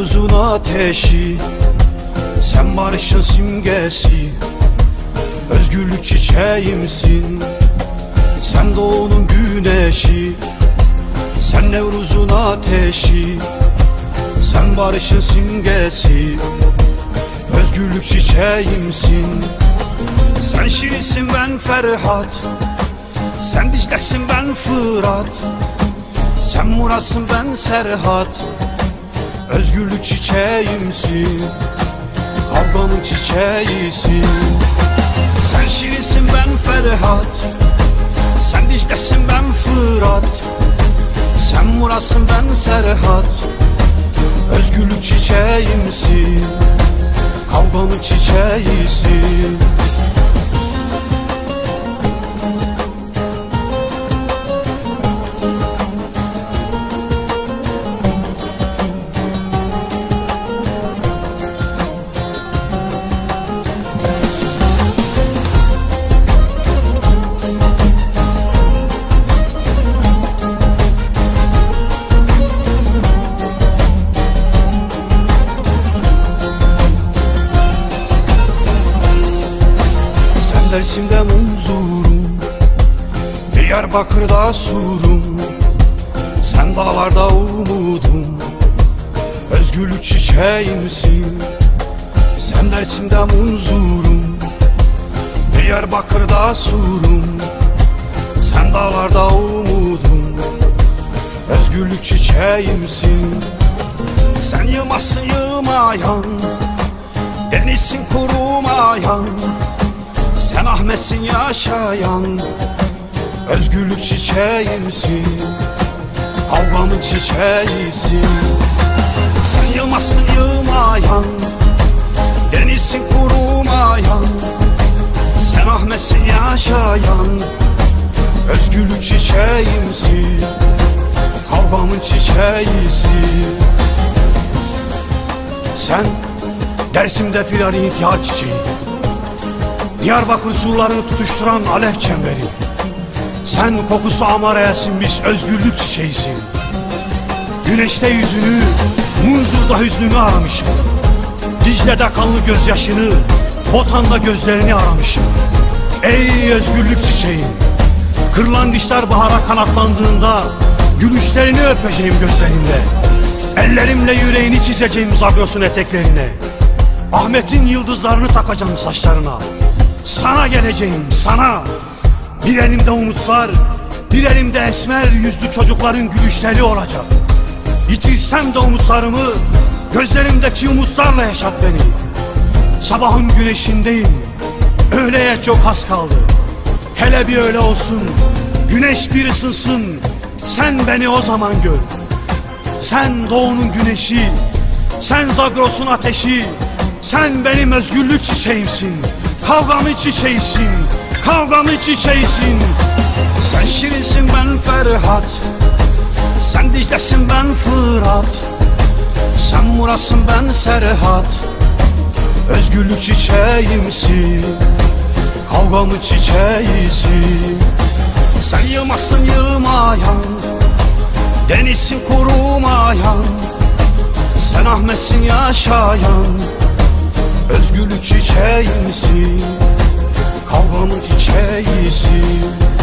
ateşi Sen barışın simgesi. Özgürlük çiçeğimsin Sen doğunun güneşi. Sen Nevruz'un ateşi Sen barışın simgesi. Özgürlük çiçeğimsin Sen Şirinsin ben Ferhat. Sen Dicle'sin ben Fırat. Sen Murat'sın ben Serhat Özgürlük çiçeğimsin Kavgamın çiçeğisin. Sen Şirinsin ben Ferhat. Sen Dicle'sin ben Fırat. Sen Murat'sın ben Serhat. Özgürlük çiçeğimsin Kavgamın çiçeğisin Sen Dersim'de munzurum Diyarbakır'da surum Sen dağlarda umudum Özgürlük çiçeğimsin. Sen Dersim'de munzurum Diyarbakır'da surum Sen dağlarda umudum Özgürlük çiçeğimsin. Sen yılmazsın yılmayan Denizsin kurumayan sen Ahmet'sin yaşayan Özgürlük çiçeğimsin. Kavgamın çiçeğisin. Sen yılmazsın yılmayan. Denizsin kurumayan. Sen Ahmet'sin yaşayan Özgürlük çiçeğimsin. Kavgamın çiçeğisin. Sen Dersim'de filan intihar çiçeği Diyarbakır surlarını tutuşturan alev çemberi. Sen kokusu amara sinmiş özgürlük çiçeğisin. Güneşte yüzünü, Munzur'da hüznünü aramışım. Dicle'de kanlı gözyaşını, Botan'da gözlerini aramışım. Ey özgürlük çiçeğim Kırlangıçlar bahara kanatlandığında Gülüşlerini öpeceğim gözlerimle. Ellerimle yüreğini çizeceğim Zagros'un eteklerine. Ahmet'in yıldızlarını takacağım saçlarına Sana geleceğim sana. Bir elimde umutlar Bir elimde esmer yüzlü çocukların gülüşleri olacak. Yitirsem de umutlarımı Gözlerimdeki umutlarla yaşat beni. Sabahın güneşindeyim Öğleye çok az kaldı. Hele bir öyle olsun Güneş bir ısınsın. Sen beni o zaman gör. Sen doğunun güneşi, sen Zagros'un ateşi, sen benim özgürlük çiçeğimsin, kavgamın çiçeğisin, kavgamın çiçeğisin. Sen Şirinsin ben Ferhat, sen Dicle'sin ben Fırat, sen Murat'sın ben Serhat, özgürlük çiçeğimsin, kavgamın çiçeğisin. Sen yılmazsın yılmayan, Denizsin kurumayan. Sen Ahmet'sin yaşayan Özgürlük çiçeğimsin Kavgamın çiçeğisin